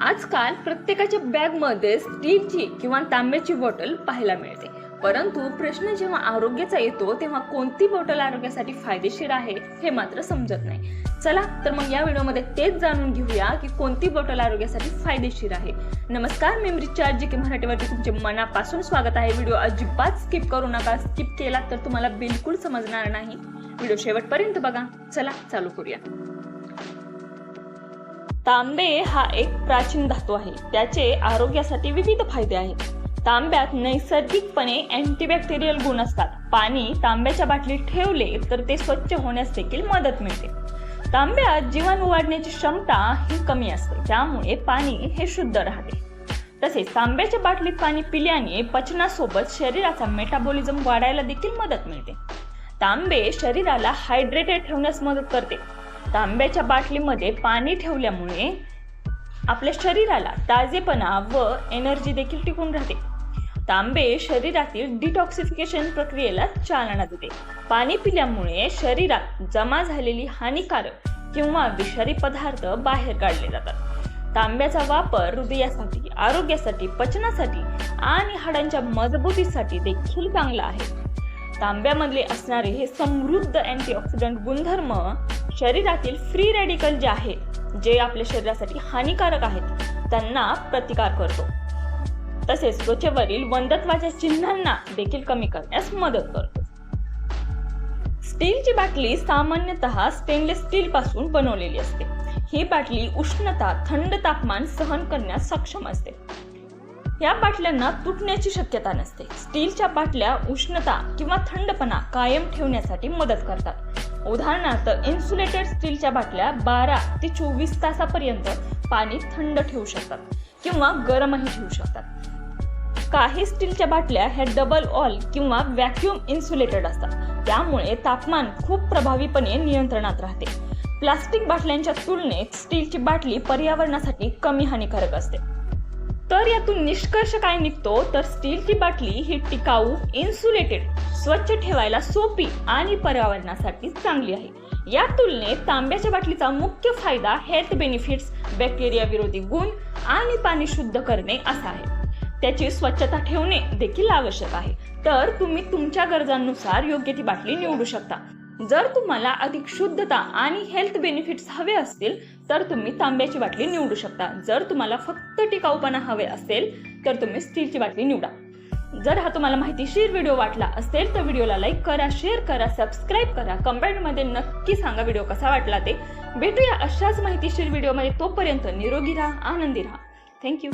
आजकाल प्रत्येकाच्या बॅगमध्ये स्टीलची किंवा तांब्याची बॉटल पाहायला मिळते. परंतु प्रश्न जेव्हा आरोग्याचा येतो तेव्हा कोणती बॉटल आरोग्यासाठी फायदेशीर आहे हे मात्र समजत नाही. चला तर मग या व्हिडिओमध्ये तेच जाणून घेऊया की कोणती बॉटल आरोग्यासाठी फायदेशीर आहे. नमस्कार मी रिचार्ज जी के मराठीवरती तुमचे मनापासून स्वागत आहे. व्हिडिओ अजिबात स्किप करू नका. स्किप केला तर तुम्हाला बिलकुल समजणार नाही. व्हिडिओ शेवटपर्यंत बघा. चला चालू करूया. तांबे हा एक प्राचीन धातू आहे. त्याचे आरोग्यासाठी विविध फायदे आहेत. तांब्यात नैसर्गिकपणे अँटीबॅक्टेरियल गुण असतात. पाणी तांब्याच्या बाटलीत ठेवले तर ते स्वच्छ होण्यास देखील मदत मिळते. तांब्यात जीवाणू वाढण्याची क्षमता ही कमी असते. त्यामुळे पाणी हे शुद्ध राहते. तसेच तांब्याच्या बाटलीत पाणी पिल्याने पचनासोबत शरीराचा मेटाबॉलिझम वाढायला देखील मदत मिळते. तांबे शरीराला हायड्रेटेड ठेवण्यास मदत करते. तांब्याच्या बाटलीमध्ये पाणी ठेवल्यामुळे आपल्या शरीराला ताजेपणा व एनर्जी देखील टिकून राहते. तांबे शरीरातील डिटॉक्सिफिकेशन प्रक्रियेला चालना देते. पाणी पिल्यामुळे शरीरात जमा झालेली हानिकारक किंवा विषारी पदार्थ बाहेर काढले जातात. तांब्याचा वापर हृदयासाठी आरोग्यासाठी पचनासाठी आणि हाडांच्या मजबूतीसाठी देखील चांगला आहे. तांब्यामधले असणारे हे समृद्ध अँटीऑक्सिडंट गुणधर्म शरीरातील फ्री रेडिकल जे आहे जे आपल्या शरीरासाठी हानिकारक आहेत त्यांना प्रतिकार करतो. तसेच त्वचेवरील वंदत्वाच्या चिन्हांना देखील कमी करण्यास मदत करतो. स्टीलची बाटली सामान्यतः स्टेनलेस स्टील पासून बनवलेली असते. ही बाटली उष्णता थंड तापमान सहन करण्यास सक्षम असते. या बाटल्यांना तुटण्याची शक्यता नसते. स्टीलच्या बाटल्या उष्णता किंवा थंडपणा कायम ठेवण्यासाठी मदत करतात. उदाहरणार्थ इन्सुलेटेड स्टीलच्या बाटल्या बारा ते चोवीस तासापर्यंत पाणी थंड ठेवू शकतात किंवा गरमही ठेवू शकतात. काही स्टीलच्या बाटल्या ह्या डबल ऑल किंवा व्हॅक्युम इन्सुलेटेड असतात. त्यामुळे तापमान खूप प्रभावीपणे नियंत्रणात राहते. प्लास्टिक बाटल्यांच्या तुलनेत स्टीलची बाटली पर्यावरणासाठी कमी हानिकारक असते. तर यातून निष्कर्ष काय निघतो तर स्टीलची बाटली ही टिकाऊ इन्सुलेटेड स्वच्छ ठेवायला सोपी आणि पर्यावरणासाठी चांगली आहे. या तुलनेत तांब्याच्या बाटलीचा मुख्य फायदा हेल्थ बेनिफिट्स बॅक्टेरिया विरोधी गुण आणि पाणी शुद्ध करणे असा आहे. त्याची स्वच्छता ठेवणे देखील आवश्यक आहे. तर तुम्ही तुमच्या गरजांनुसार योग्य ती बाटली निवडू शकता. जर तुम्हाला अधिक शुद्धता आणि हेल्थ बेनिफिट्स हवे असतील तर तुम्ही तांब्याची बाटली निवडू शकता. जर तुम्हाला फक्त टिकाऊपणा हवे असेल तर तुम्ही स्टीलची बाटली निवडा. जर हा तुम्हाला माहितीशीर व्हिडिओ वाटला असेल तर व्हिडिओला लाईक करा शेअर करा सबस्क्राईब करा. कमेंटमध्ये नक्की सांगा व्हिडिओ कसा वाटला ते. भेटूया अशाच माहितीशीर व्हिडिओमध्ये. तोपर्यंत निरोगी राहा आनंदी राहा. थँक्यू